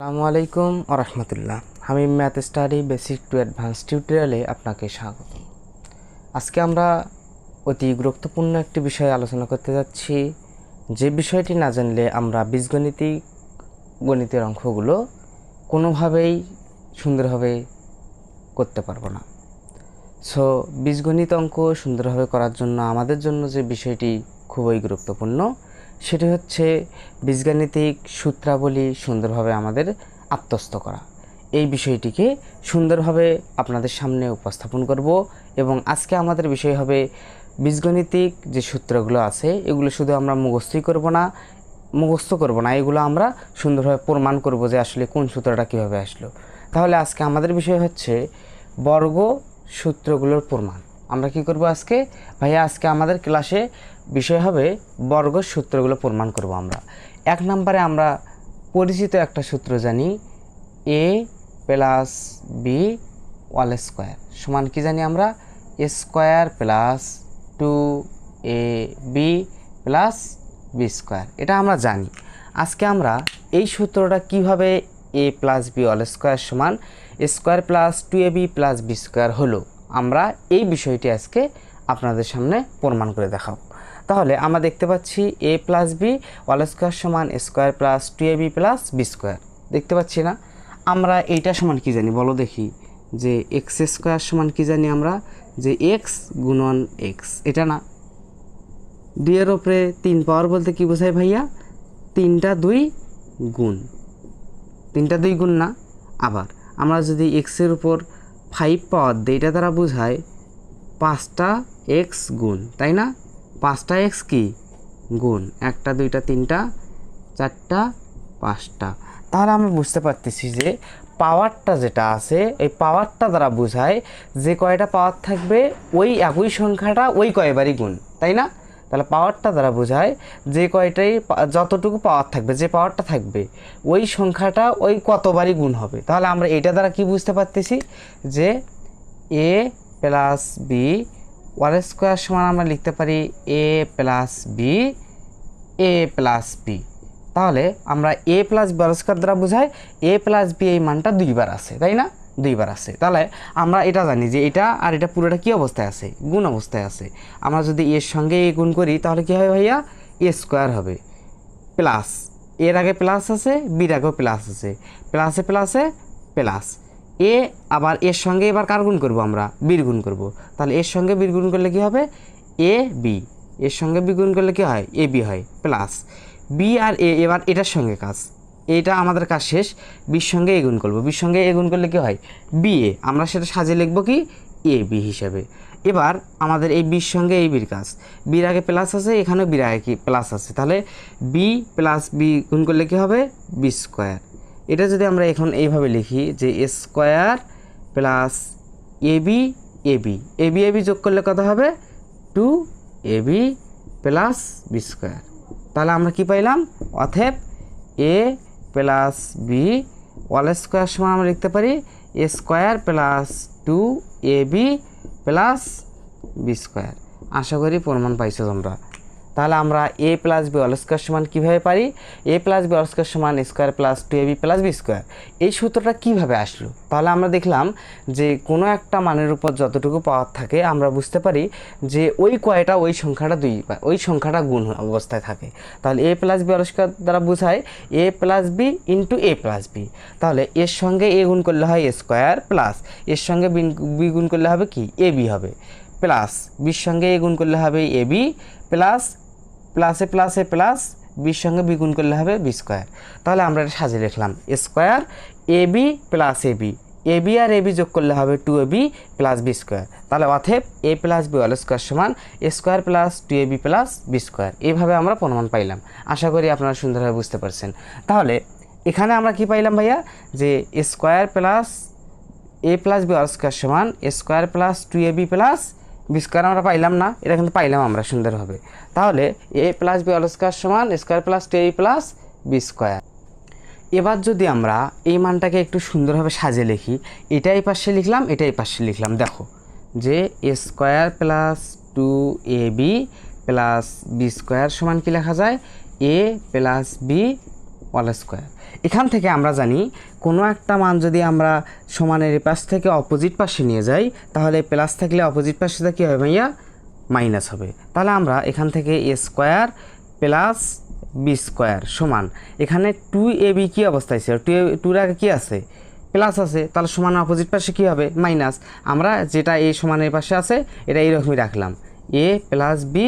আসসালামু আলাইকুম আরহামতুল্লাহ আমি math study basic to advance টিউটোরিয়ালে আপনাকে স্বাগত। আজকে আমরা অতি গুরুত্বপূর্ণ একটি বিষয়ে আলোচনা করতে যাচ্ছি। যে বিষয়টি না জানলে আমরা বীজগণিতিক গণিতের অঙ্কগুলো কোনোভাবেই সুন্দরভাবে করতে পারব না। সো বীজগণিত অঙ্ক সুন্দরভাবে করার জন্য আমাদের জন্য যে বিষয়টি খুবই গুরুত্বপূর্ণ সেটি হচ্ছে বীজগাণিতিক সূত্রাবলী সুন্দরভাবে আমাদের আত্মস্থ করা। এই বিষয়টিকে সুন্দরভাবে আপনাদের সামনে উপস্থাপন করব এবং আজকে আমাদের বিষয় হবে বীজগণিতিক যে সূত্রগুলো আছে, এগুলো শুধু আমরা মুখস্থই করব না, মুখস্থ করব না, এগুলো আমরা সুন্দরভাবে প্রমাণ করব যে আসলে কোন সূত্রটা কীভাবে আসলো। তাহলে আজকে আমাদের বিষয় হচ্ছে বর্গ সূত্রগুলোর প্রমাণ। আমরা কি করব আজকে? ভাইয়া, আজকে আমাদের ক্লাসে বিষয় হবে বর্গ সূত্রগুলো প্রমাণ করব আমরা। এক নম্বরে আমরা পরিচিত একটা সূত্র জানি A plus B whole square. সমান কি জানি আমরা? A square plus two A B plus B square. এটা আমরা জানি। আজকে আমরা এই সূত্রটা কীভাবে A plus B all square সমান square plus two A B plus B square হলো? আমরা এই বিষয়টি আজকে আপনাদের সামনে প্রমাণ করে দেখাবো। তাহলে আমরা দেখতে পাচ্ছি A plus B all square সমান square plus two A B plus B square দেখতে পাচ্ছি না? আমরা এইটা সমান কি জানি? বলো দেখি। যে এক্স স্কোয়ার সমান কি জানি আমরা? যে এক্স গুণন এক্স এটা না। দুই এর ওপরে তিন পাওয়ার বলতে কি বোঝায় ভাইয়া? তিনটা দুই গুণ। তিনটা দুই গুণ না? আবার আমরা যদি এক্সের উপর ফাইভ পাওয়ার এটা দ্বারা বোঝায় পাঁচটা এক্স গুণ, তাই না? পাঁচটা এক্স কি? গুণ, একটা, দুইটা, তিনটা, চারটা, পাঁচটা। তাহলে আমরা বুঝতে পারতেছি যে পাওয়ারটা যেটা আছে, এই পাওয়ারটা দ্বারা বোঝায় যে কয়টা পাওয়ার থাকবে, ওই একই সংখ্যাটা ওই কয়বারই গুণ, তাই না? তাহলে পাওয়ারটা দ্বারা বোঝায় যে কয়টাই যতটুকু পাওয়ার থাকবে, যে পাওয়ারটা থাকবে, ওই সংখ্যাটা ওই কতবারই গুণ হবে। তাহলে আমরা এটা দ্বারা কি বুঝতে পারতেছি? যে A plus B whole square সমান আমরা লিখতে পারি A plus B A plus B তাহলে আমরা এ প্লাস বি স্কোয়ার দ্বারা বোঝাই এ প্লাস বি এই মানটা দুইবার আছে, তাই না? দুইবার আছে। তাহলে আমরা এটা জানি যে এটা আর এটা পুরোটা কী অবস্থায় আছে? গুণ অবস্থায় আছে। আমরা যদি এর সঙ্গে এ গুণ করি, তাহলে কী হবে ভাইয়া? এ স্কোয়ার হবে। প্লাস, এর আগে প্লাস আছে, বির আগেও প্লাস আছে। প্লাসে প্লাসে প্লাস। এ আবার এর সঙ্গে এবার কার গুণ করব আমরা? বীর গুণ করব। তাহলে এর সঙ্গে বীর গুণ করলে কি হবে? A, B. এর সঙ্গে বি গুণ করলে কি হয়? এ, বি হয়। প্লাস। বি আর এ এবার এটার সঙ্গে কাজ। এটা আমাদের কাজ শেষ। বির সঙ্গে এ গুণ করব। বির সঙ্গে এ গুণ করলে কী হয়? B A. আমরা সেটা সাজিয়ে লিখব কি? এ, বি হিসাবে। এবার আমাদের এই বির সঙ্গে এই বির কাজ। বির আগে প্লাস আছে, এখানেও বির আগে কি প্লাস আছে। তাহলে বি প্লাস বি গুণ করলে কী হবে? বি স্কোয়ার এটা যদি আমরা এখন এইভাবে লিখি যে A square plus A B A B. A B A B যোগ করলে কত হবে? Two A B plus B square তাহলে আমরা কি পাইলাম? অথেব A plus B whole square সমান আমরা লিখতে পারি A square plus two A B plus B square আশা করি প্রমাণ পাইছো তোমরা। তাহলে আমরা A plus B whole square সমান কীভাবে পারি? A plus B whole square সমান square plus two A B plus B square এই সূত্রটা কীভাবে আসলো? তাহলে আমরা দেখলাম যে কোনো একটা মানের উপর যতটুকু পাওয়ার থাকে, আমরা বুঝতে পারি যে ওই কয়টা ওই সংখ্যাটা দুই ওই সংখ্যাটা গুণ অবস্থায় থাকে। তাহলে A plus B whole square দ্বারা বোঝায় A plus B into A plus B তাহলে এর সঙ্গে এ গুণ করলে হয় স্কোয়ার প্লাস এর সঙ্গে বি গুণ করলে হবে কি? এ বি হবে। প্লাস বির সঙ্গে এ গুণ করলে হবে এ বি প্লাস প্লাসে প্লাসে প্লাস বির সঙ্গে বিগুণ করলে হবে বি স্কোয়ার তাহলে আমরা এটা সাজিয়ে লিখলাম। Square A B plus A B A B R A B যোগ করলে হবে two A B plus B square তাহলে অথেব A plus B whole square সমান A square plus two A B plus B square এইভাবে আমরা প্রমাণ পাইলাম। আশা করি আপনারা সুন্দরভাবে বুঝতে পারছেন। তাহলে এখানে আমরা কি পাইলাম ভাইয়া? যে square plus A plus B whole square সমান square plus two A B plus B square আমরা পাইলাম না, এটা কিন্তু পাইলাম আমরা সুন্দরভাবে। তাহলে A plus B whole square সমান square plus two A plus B square. এবার যদি আমরা এই মানটাকে একটু সুন্দরভাবে সাজিয়ে লিখি, এটা এই পাশে লিখলাম, এটা এই পাশে লিখলাম। দেখো, যে A square plus two A B plus B square সমান কি লেখা যায়? A plus B whole square. এখান থেকে আমরা জানি কোনো একটা মান যদি আমরা সমানের পাশ থেকে অপোজিট পাশে নিয়ে যাই, তাহলে প্লাস থাকলে অপোজিট পাশে কী হবে ভাইয়া? মাইনাস হবে। তাহলে আমরা এখান থেকে A square plus B square সমান। এখানে টু এ বি কী অবস্থায় ছিল টু এ টুর আগে কী আছে? প্লাস আছে। তাহলে সমান অপোজিট পাশে কী হবে? মাইনাস আমরা যেটা এই সমানের পাশে আছে, এটা এইরকমই রাখলাম। A plus B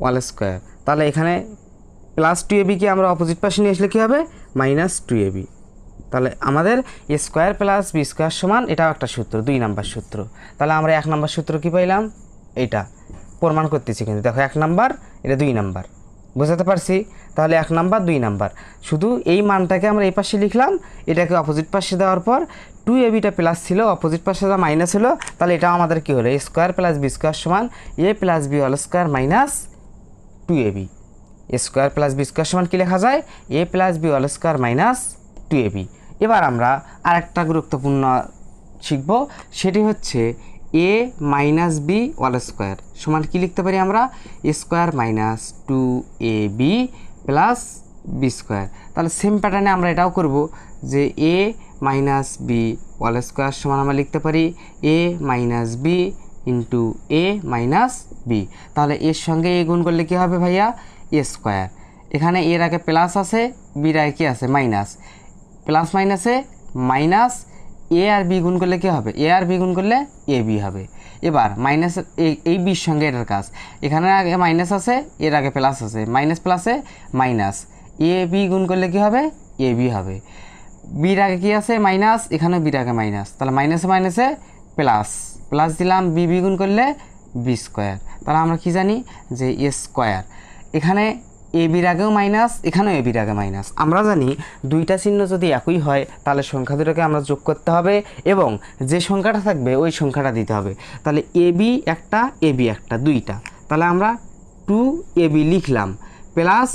whole square তাহলে এখানে প্লাস টু এ বিকে আমরা অপোজিট পাশে নিয়ে আসলে কী হবে? মাইনাস টু এ বি তাহলে আমাদের A square plus B square সমান এটাও একটা সূত্র, দুই নাম্বার সূত্র। তাহলে আমরা এক নাম্বার সূত্র কী পাইলাম? এইটা। প্রমাণ করতেছি কিন্তু। দেখো, এক নাম্বার, এটা দুই নাম্বার। বোঝাতে পারছি? তাহলে এক নাম্বার, দুই নাম্বার। শুধু এই মানটাকে আমরা এই পাশে লিখলাম, এটাকে অপোজিট পাশে দেওয়ার পর টু এ বিটা প্লাস ছিল অপোজিট পাশে যা মাইনাস হলো, তাহলে এটা আমাদের কী হলো? A square plus B square সমান A plus B whole square minus two A B square plus B square সমান কী লেখা যায়? A plus B whole square minus two A B. এবার আমরা আরেকটা গুরুত্বপূর্ণ শিখব, সেটি হচ্ছে A minus B whole square সমান কী লিখতে পারি আমরা? Square minus two A B plus B square. তাহলে সেম প্যাটার্নে আমরা এটাও করব যে A minus B whole square সমান আমরা লিখতে পারি A minus B into A minus B. তাহলে এর সঙ্গে এ গুণ করলে কী হবে ভাইয়া? স্কোয়ার এখানে এর আগে প্লাস আছে বির আগে কী আছে? মাইনাস প্লাস মাইনাসে মাইনাস এ আর বি গুণ করলে কী হবে? এ আর বি গুণ করলে এ বি হবে। এবার মাইনাস এই বির সঙ্গে এটার কাজ। এখানে আগে মাইনাস আছে এর আগে প্লাস আছে। মাইনাস প্লাসে মাইনাস এ বি গুণ করলে কী হবে? এ বি হবে। বির আগে কী আছে? মাইনাস এখানে বির আগে মাইনাস তাহলে মাইনাসে মাইনাসে প্লাস প্লাস দিলাম বি বি গুণ করলে বি স্কোয়ার তাহলে আমরা কি জানি? যে এ স্কোয়ার এখানে এ বির আগেও মাইনাস এখানেও এ বির আগে মাইনাস আমরা জানি দুইটা চিহ্ন যদি একই হয়, তাহলে সংখ্যা দুটোকে আমরা যোগ করতে হবে এবং যে সংখ্যাটা থাকবে, ওই সংখ্যাটা দিতে হবে। তাহলে এ বি একটা এ বি একটা, দুইটা। তাহলে আমরা টু এ বি লিখলাম প্লাস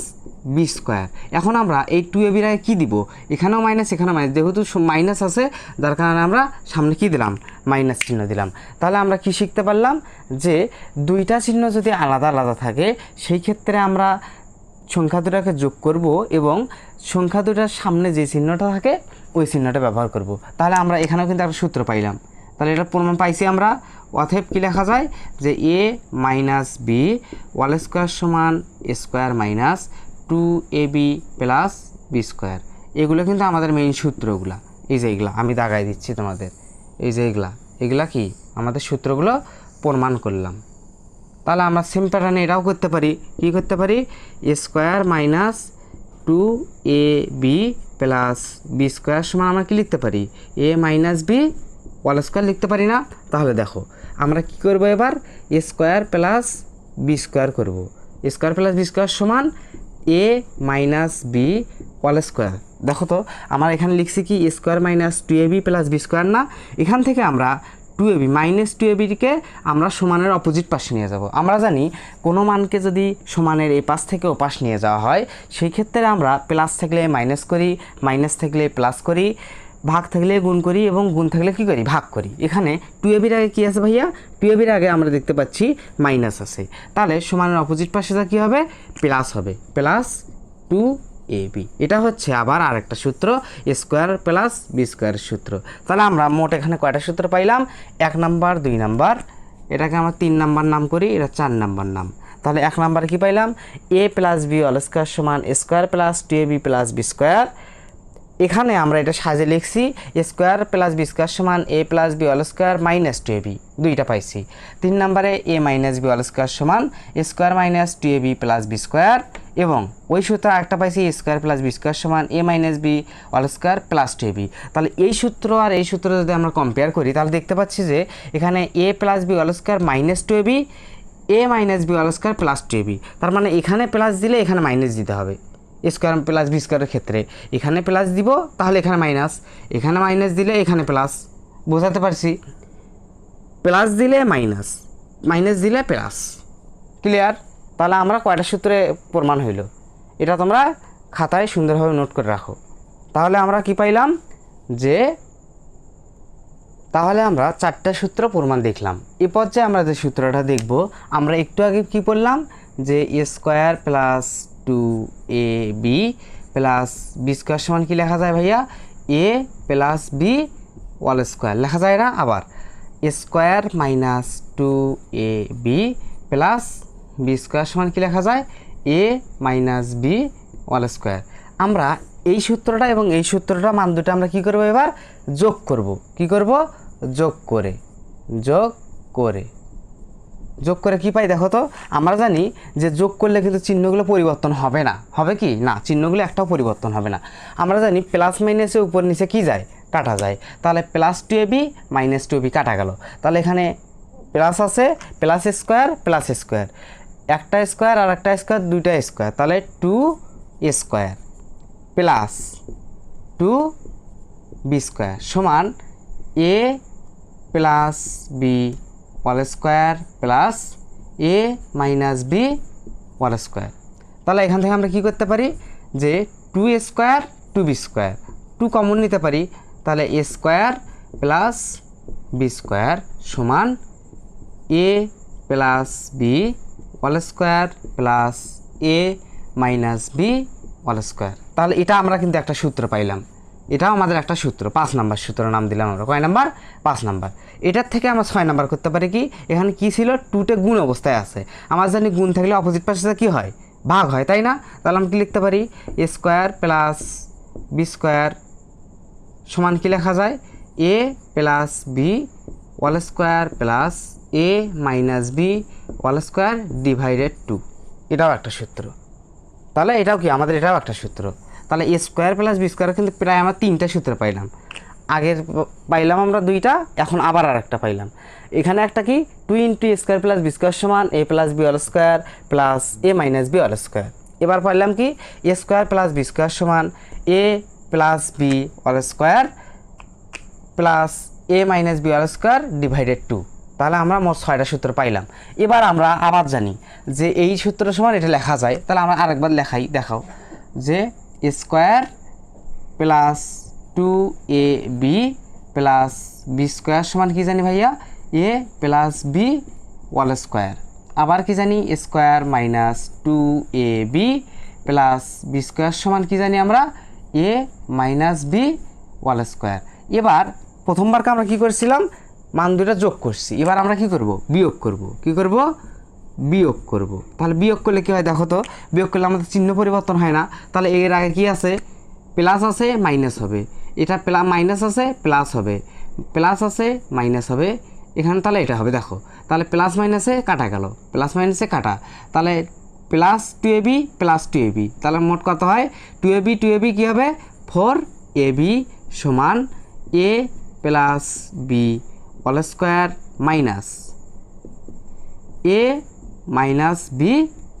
বি স্কোয়ার এখন আমরা এই টু এ বির আগে কী দিব? এখানেও মাইনাস এখানেও মাইনাস যেহেতু মাইনাস আছে, যার কারণে আমরা সামনে কী দিলাম? মাইনাস চিহ্ন দিলাম। তাহলে আমরা কি শিখতে পারলাম? যে দুইটা চিহ্ন যদি আলাদা আলাদা থাকে, সেই ক্ষেত্রে আমরা সংখ্যা দুটাকে যোগ করব এবং সংখ্যা দুটার সামনে যে চিহ্নটা থাকে, ওই চিহ্নটা ব্যবহার করব। তাহলে আমরা এখানেও কিন্তু একটা সূত্র পাইলাম। তাহলে এটা প্রমাণ পাইছি আমরা। অথেব কী লেখা যায়? যে A minus B whole square সমান square minus two A B plus B square এগুলো কিন্তু আমাদের মেইন সূত্রগুলা। এই যে এগুলা, আমি দাগাই দিচ্ছি তোমাদের। এই যে এগুলা এগুলা কি? আমাদের সূত্রগুলো প্রমাণ করলাম। তাহলে আমরা সেম প্যাটার্নে এটাও করতে পারি। কী করতে পারি? A square minus two A B plus B square সমান আমরা কি লিখতে পারি? A minus B whole square লিখতে পারি না। তাহলে দেখো, আমরা কি করব এবার? A square plus B square করব। স্কোয়ার প্লাস বি স্কোয়ার সমান A minus B whole square দেখো তো, আমার এখানে লিখছি কি square minus two A B plus B square না? এখান থেকে আমরা two A B minus two এবিকে আমরা সমানের অপোজিট পাশে নিয়ে যাব। আমরা জানি কোনো মানকে যদি সমানের এই পাশ থেকে ও পাশ নিয়ে যাওয়া হয়, সেই ক্ষেত্রে আমরা প্লাস থাকলে মাইনাস করি মাইনাস থাকলে প্লাস করি। ভাগ থাকলে গুণ করি এবং গুণ থাকলে কি করি? ভাগ করি। এখানে টু এবির আগে কী আছে ভাইয়া? টু এবির আগে আমরা দেখতে পাচ্ছি মাইনাস আছে। তাহলে সমানের অপোজিট পাশে যা কী হবে? প্লাস হবে। প্লাস টু এ বি এটা হচ্ছে আবার আরেকটা সূত্র স্কোয়ার প্লাস বি স্কোয়ারের সূত্র। তাহলে আমরা মোট এখানে কয়টা সূত্র পাইলাম? এক নাম্বার, দুই নাম্বার। এটাকে আমরা তিন নাম্বার নাম করি, এটা চার নাম্বার নাম। তাহলে এক নাম্বারে কি পাইলাম? A plus B whole square সমান square plus two A B plus B square এখানে আমরা এটা সাজে লিখছি স্কোয়ার প্লাস বি স্কোয়ার সমান A plus B whole square minus two A B দুইটা পাইছি। তিন নম্বরে A minus B whole square সমান square minus two A B plus B square এবং ওই সূত্র একটা পাইছি স্কোয়ার প্লাস বি স্কোয়ার সমান A minus B whole square plus two B তাহলে এই সূত্র আর এই সূত্র যদি আমরা কম্পেয়ার করি, তাহলে দেখতে পাচ্ছি যে এখানে A plus B whole square minus two B A minus B whole square plus two B তার মানে এখানে প্লাস দিলে এখানে মাইনাস দিতে হবে। স্কোয়ার প্লাস বি স্কোয়ারের ক্ষেত্রে। এখানে প্লাস দিব, তাহলে এখানে মাইনাস এখানে মাইনাস দিলে এখানে প্লাস বোঝাতে পারছি? প্লাস দিলে মাইনাস মাইনাস দিলে প্লাস ক্লিয়ার তাহলে আমরা কয়টা সূত্রে প্রমাণ হইল? এটা তোমরা খাতায় সুন্দরভাবে নোট করে রাখো। তাহলে আমরা কি পাইলাম? যে তাহলে আমরা চারটা সূত্র প্রমাণ দেখলাম। এ পর্যায়ে আমরা যে সূত্রটা দেখব, আমরা একটু আগে কি পড়লাম? যে A square plus two A B plus B square সমান কি লেখা যায় ভাইয়া? A plus B whole square লেখা যায় না আবার। Square minus two A B plus B square সমান কি লেখা যায়? A minus B whole square আমরা এই সূত্রটা এবং এই সূত্রটা মান দুটো আমরা কি করব এবার? যোগ করব। কি করব? যোগ করে। যোগ করে। যোগ করে কি পাই? দেখো তো, আমরা জানি যে যোগ করলে কিন্তু চিহ্নগুলো পরিবর্তন হবে না। হবে কি? না, চিহ্নগুলো একটাও পরিবর্তন হবে না। আমরা জানি প্লাস মাইনাসে উপর নিচে কি যায়? কাটা যায়। তাহলে plus two A B minus two A B কাটা গেল। তাহলে এখানে প্লাস আছে প্লাস স্কোয়ার প্লাস স্কোয়ার একটা স্কোয়ার আর একটা স্কোয়ার দুইটা স্কোয়ার তাহলে two square plus two B square সমান A plus B whole square plus A minus B whole square তাহলে এখান থেকে আমরা কি করতে পারি? যে two A square two B square two common নিতে পারি। তাহলে A square plus B square সমান A plus B whole square plus A minus B whole square তাহলে এটা আমরা কিন্তু একটা সূত্র পাইলাম। এটাও আমাদের একটা সূত্র, পাঁচ নাম্বার সূত্র নাম দিলাম আমরা। কয় নাম্বার? পাঁচ নাম্বার। এটার থেকে আমরা ছয় নাম্বার করতে পারি কি, এখানে কি ছিল? টুটে গুণ অবস্থায় আছে। আমার জানি গুণ থাকলে অপোজিট পাশে কি হয়? ভাগ হয়, তাই না? তাহলে আমরা কি লিখতে পারি? A square plus B square সমান কি লেখা যায়? A plus B whole square plus A minus B whole square divided two এটাও একটা সূত্র। তাহলে এটাও কি? আমাদের এটাও একটা সূত্র। তাহলে A square plus B square কিন্তু প্রায় আমরা তিনটা সূত্র পাইলাম। আগের পাইলাম আমরা দুইটা, এখন আবার আর একটা পাইলাম। এখানে একটা কি? Two into A square plus B square সমান A plus B whole square plus A minus B whole square এবার পাইলাম কি? A square plus B square সমান A plus B whole square plus A minus B R square divided two তাহলে আমরা মোট ছয়টা সূত্র পাইলাম। এবার আমরা আবার জানি যে এই সূত্র সমান এটা লেখা যায়। তাহলে আমরা আরেকবার লেখাই, দেখাও। যে square plus two A B plus B square সমান কি জানি ভাইয়া? A plus B whole square. আবার কি জানি? Square minus two A B plus B square সমান কি জানি আমরা? A minus B whole square. এবার প্রথমবারকে আমরা কি করেছিলাম? মান দুটা যোগ করছি। এবার আমরা কি করব? বিয়োগ করব। কি করব? বিয়োগ করব। তাহলে বিয়োগ করলে কী হয় দেখো তো? বিয়োগ করলে আমাদের চিহ্ন পরিবর্তন হয় না। তাহলে এর আগে কী আছে? প্লাস আছে, মাইনাস হবে। এটা প্লা মাইনাস আছে, প্লাস হবে। প্লাস আছে, মাইনাস হবে। এখানে তাহলে এটা হবে, দেখো। তাহলে প্লাস মাইনাসে কাটা গেল। প্লাস মাইনাসে কাটা। তাহলে plus two A B plus two A B তাহলে মোট কত হয়? Two A B two A B কী হবে? ফোর এবি সমান A plus B whole square minus A minus B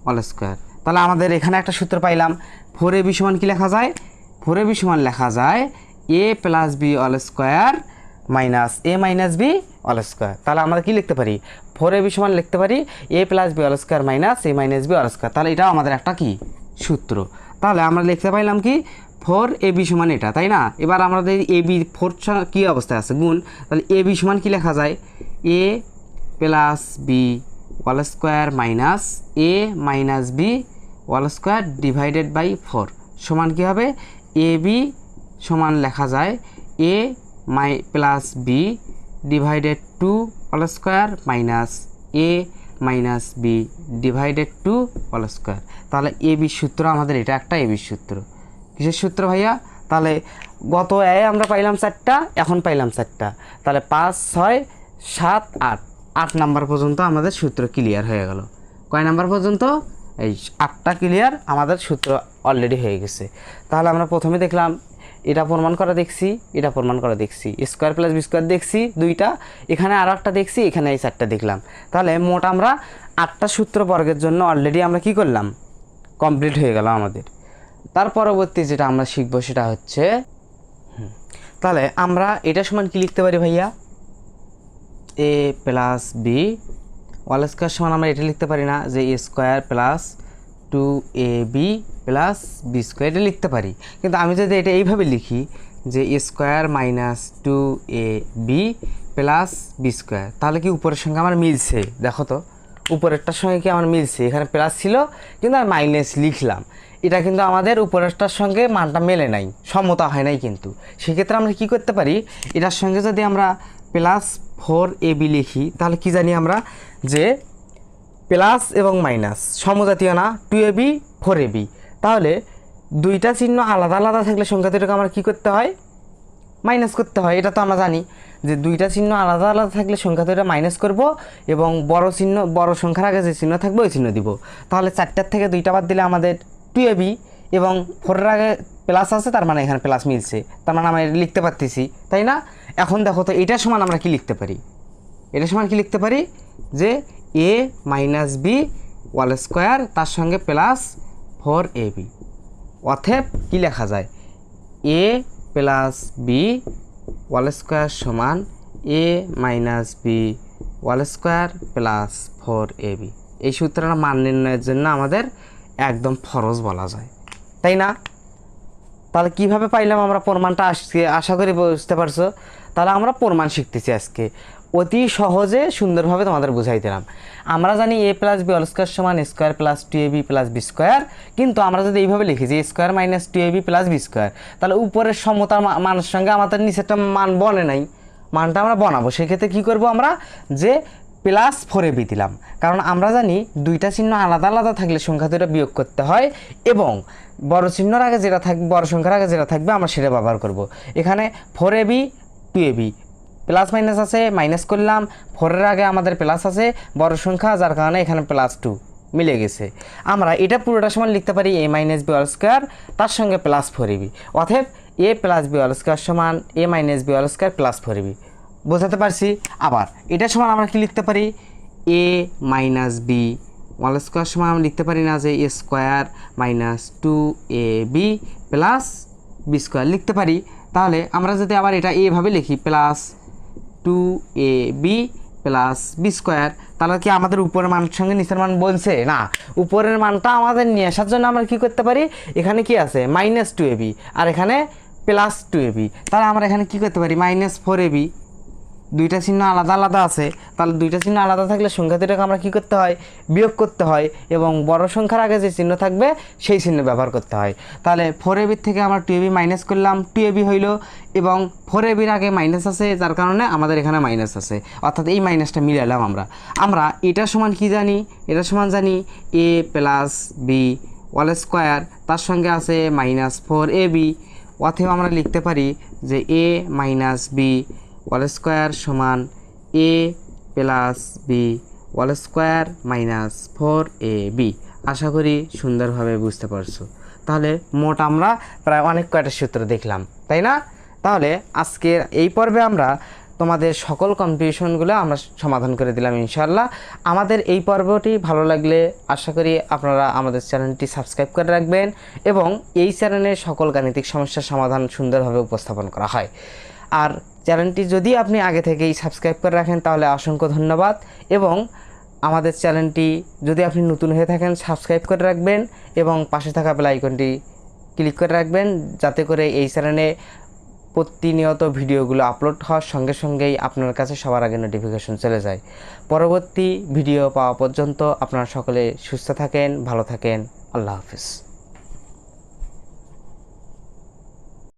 whole square. তাহলে আমাদের এখানে একটা সূত্র পাইলাম ফোর এ বি সমান কী লেখা যায়? ফোর এ বি সমান লেখা যায় A plus B whole square minus A minus B whole square. তাহলে আমরা কি লিখতে পারি? ফোর এ বি সমান লিখতে পারি A plus B whole square minus A minus B whole square. তাহলে এটাও আমাদের একটা কি? সূত্র। তাহলে আমরা লিখতে পাইলাম কি? ফোর এ বি সমান এটা, তাই না? এবার আমাদের এ বি ফোর কী অবস্থায় আছে? গুণ, তাহলে এ বি সমান কী লেখা যায়? A plus B whole square minus A minus B whole square divided by four সমান কী হবে? এ বি সমান লেখা যায় এ মাই plus B divided two whole square minus A minus B divided two whole square তাহলে এ বি সূত্র আমাদের এটা একটা এ বি সূত্র। কিসের সূত্র ভাইয়া? তাহলে গত এ আমরা পাইলাম চারটা, এখন পাইলাম চারটা। তাহলে পাঁচ, ছয়, সাত, আট। আট নাম্বার পর্যন্ত আমাদের সূত্র ক্লিয়ার হয়ে গেল। কয় নাম্বার পর্যন্ত? এই আটটা ক্লিয়ার আমাদের সূত্র অলরেডি হয়ে গেছে। তাহলে আমরা প্রথমে দেখলাম, এটা প্রমাণ করা দেখছি, এটা প্রমাণ করা দেখছি। স্কোয়ার প্লাস বি স্কোয়ার দেখছি, দুইটা। এখানে আরও একটা দেখছি, এখানে এই চারটা দেখলাম। তাহলে মোট আমরা আটটা সূত্র বর্গের জন্য অলরেডি আমরা কি করলাম? কমপ্লিট হয়ে গেল আমাদের। তার পরবর্তী যেটা আমরা শিখব সেটা হচ্ছে তাহলে আমরা এটা সমান কি লিখতে পারি ভাইয়া? A plus B whole square সমান আমরা এটা লিখতে পারি না, যে A square plus two A B plus B square এটা লিখতে পারি। কিন্তু আমি যদি এটা এইভাবে লিখি, যে A square minus two A B plus B square তাহলে কি উপরের সঙ্গে আমার মিলছে? দেখো তো, উপরেরটার সঙ্গে কি আমার মিলছে? এখানে প্লাস ছিল, কিন্তু আমি মাইনাস লিখলাম। এটা কিন্তু আমাদের উপরেরটার সঙ্গে মানটা মেলে নাই, সমতা হয় নাই কিন্তু। সেক্ষেত্রে আমরা কি করতে পারি? এটার সঙ্গে যদি আমরা প্লাস ফোর এ বি লিখি, তাহলে কি জানি আমরা যে প্লাস এবং মাইনাস, সমজাতীয় না, two A B, four A B. তাহলে দুইটা চিহ্ন আলাদা আলাদা থাকলে সংখ্যা দুটোকে আমরা কী করতে হয়? মাইনাস করতে হয়, এটা তো আমরা জানি। যে দুইটা চিহ্ন আলাদা আলাদা থাকলে সংখ্যা দুটো মাইনাস করব এবং বড় চিহ্ন, বড় সংখ্যার আগে যে চিহ্ন থাকবে ওই চিহ্ন দিব। তাহলে চারটার থেকে দুইটা বাদ দিলে আমাদের টু এ বি এবং ফোরের আগে প্লাস আছে, তার মানে এখানে প্লাস মিলছে। তার মানে আমরা লিখতে পারতেছি, তাই না? এখন দেখো তো এটার সমান আমরা কি লিখতে পারি? এটার সমান কি লিখতে পারি? যে A minus B whole square তার সঙ্গে প্লাস ফোর এ বি অথেব কী লেখা যায়? A plus B whole square সমান A minus B whole square plus four A B এই সূত্রটা মান নির্ণয়ের জন্য আমাদের একদম ফরজ বলা যায়। তাই না? তাহলে কীভাবে পাইলাম আমরা প্রমাণটা? আজকে আশা করি বুঝতে পারছ। তাহলে আমরা প্রমাণ শিখতেছি আজকে। অতি সহজে সুন্দরভাবে তোমাদের বুঝাই দিলাম। আমরা জানি A plus B whole square সমান square plus two A B plus B square কিন্তু আমরা যদি এইভাবে লিখি যে square minus two A B plus B square তাহলে উপরের সমতার মানের সঙ্গে আমাদের নিচেরটা মান বনে নাই। মানটা আমরা বনাবো। সেক্ষেত্রে কী করব আমরা? যে প্লাস ফোর বি দিলাম। কারণ আমরা জানি দুইটা চিহ্ন আলাদা আলাদা থাকলে সংখ্যা দুটো বিয়োগ করতে হয় এবং বড় চিহ্নর আগে যেটা থাকবে বড় সংখ্যার আগে যেটা থাকবে আমরা সেটা ব্যবহার করব। এখানে four B two A B. Plus, minus আছে, মাইনাস করলাম ফোরের আগে আমাদের প্লাস আছে, বড় সংখ্যা, যার কারণে এখানে প্লাস টু মিলে গেছে। আমরা এটা পুরোটা সমান লিখতে পারি a minus b whole square, তার সঙ্গে প্লাস ফোর বি। অতএব, a plus b whole square সমান a minus b whole square plus four b. বোঝাতে পারছি? আবার, এটা সমান আমরা কি লিখতে পারি? A minus b whole square সমান আমরা লিখতে পারি না যে a square minus two a b plus b square. লিখতে পারি তাহলে আমরা যদি আবার এটা এভাবে লিখি plus two a b plus b square তাহলে কি আমাদের উপরের মানের সঙ্গে নিচের মান বলছে? না, উপরের মানটা আমাদের নিয়ে আসার জন্য আমরা কি করতে পারি? এখানে কি আছে? মাইনাস টু এ বি আর এখানে প্লাস টু এ বি তাহলে আমরা এখানে কি করতে পারি? মাইনাস ফোর এ বি দুইটা চিহ্ন আলাদা আলাদা আছে, তাহলে দুইটা চিহ্ন আলাদা থাকলে সংখ্যা দুটাকে আমরা কী করতে হয়? বিয়োগ করতে হয় এবং বড় সংখ্যার আগে যে চিহ্ন থাকবে, সেই চিহ্ন ব্যবহার করতে হয়। তাহলে ফোর এবির থেকে আমরা টু এবি মাইনাস করলাম টু এবি হইল এবং ফোর এবির আগে মাইনাস আছে, যার কারণে আমাদের এখানে মাইনাস আছে। অর্থাৎ এই মাইনাসটা মিলালাম আমরা। আমরা এটা সমান কি জানি? এটা সমান জানি a plus b whole square তার সঙ্গে আছে মাইনাস ফোর এ বি অথবা আমরা লিখতে পারি যে a minus b whole square সমান a plus b, whole square minus four a b. আশা করি সুন্দরভাবে বুঝতে পারছ। তাহলে মোট আমরা প্রায় অনেক কয়টা সূত্র দেখলাম, তাই না? তাহলে আজকের এই পর্বে আমরা তোমাদের সকল কনফিউশনগুলো আমরা সমাধান করে দিলাম ইনশাল্লাহ আমাদের এই পর্বটি ভালো লাগলে আশা করি আপনারা আমাদের চ্যানেলটি সাবস্ক্রাইব করে রাখবেন এবং এই চ্যানেলে সকল গাণিতিক সমস্যার সমাধান সুন্দরভাবে উপস্থাপন করা হয়। আর চ্যানেলটি যদি আপনি আগে থেকেই সাবস্ক্রাইব করে রাখেন, তাহলে অসংখ্য ধন্যবাদ। এবং আমাদের চ্যানেলটি যদি আপনি নতুন হয়ে থাকেন, সাবস্ক্রাইব করে রাখবেন এবং পাশে থাকা বেল আইকনটি ক্লিক করে রাখবেন, যাতে করে এই চ্যানেলে প্রতিনিয়ত ভিডিওগুলো আপলোড হওয়ার সঙ্গে সঙ্গেই আপনার কাছে সবার আগে নোটিফিকেশন চলে যায়। পরবর্তী ভিডিও পাওয়া পর্যন্ত আপনারা সকলে সুস্থ থাকেন, ভালো থাকেন। আল্লাহ হাফিজ।